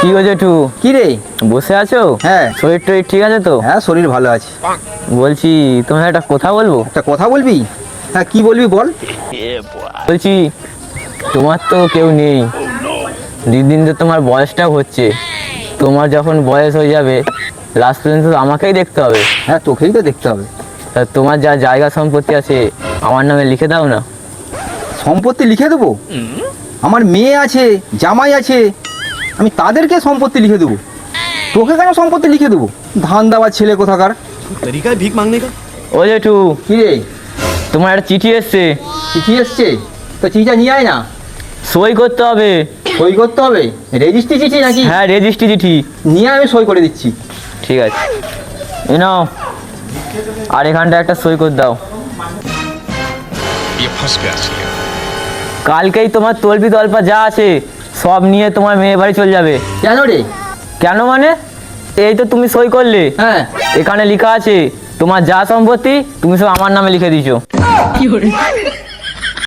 কি গো জেঠু কি রে? বসে আছো? হ্যাঁ। শরীর টরীর ঠিক আছে তো? হ্যাঁ শরীর ভালো আছে। বলছি তোমার একটা কথা বলব? একটা কথা বলবি? হ্যাঁ কি বলবি বল? বলছি তোমার তো কেউ নেই। দিন দিন তো তোমার বয়সটা হচ্ছে। তোমার যখন বয়স হয়ে যাবে লাস্ট পর্যন্ত তো আমাকেই দেখতে হবে। হ্যাঁ তোকেই তো দেখতে হবে। তা তোমার যা জায়গা সম্পত্তি আছে আমার নামে লিখে দাও না। সম্পত্তি লিখে দেবো? আমার মেয়ে আছে জামাই আছে আমি তাদেরকে সম্পত্তি লিখে দেবো তোকে কেন সম্পত্তি লিখে দেবো ধান দেওয়ার ছেলে কোথাকার तरीका है भीख मांगने का ও জেঠু কি রে তোমার একটা চিঠি এসছে চিঠি এসছে তো চিঠিটা নিয়ে আয় না সই করতে হবে সই করতে হবে রেজিস্ট্রি চিঠি নাকি হ্যাঁ রেজিস্ট্রি চিঠি নিয়ে আয়, আমি সই করে দিচ্ছি ঠিক আছে এই নাও আর এখানটা একটা সই করে দাও ये फंस गया सी কালকেই তোমার তলপি তলপা যা আছে সব নিয়ে তোমার মেয়ে বাড়ি চলে যাবে। কেন রে? কেন মানে? এই তো তুমি সই করলে। হ্যাঁ। এখানে লেখা আছে তোমার যা সম্পত্তি তুমি সব আমার নামে লিখে দিছো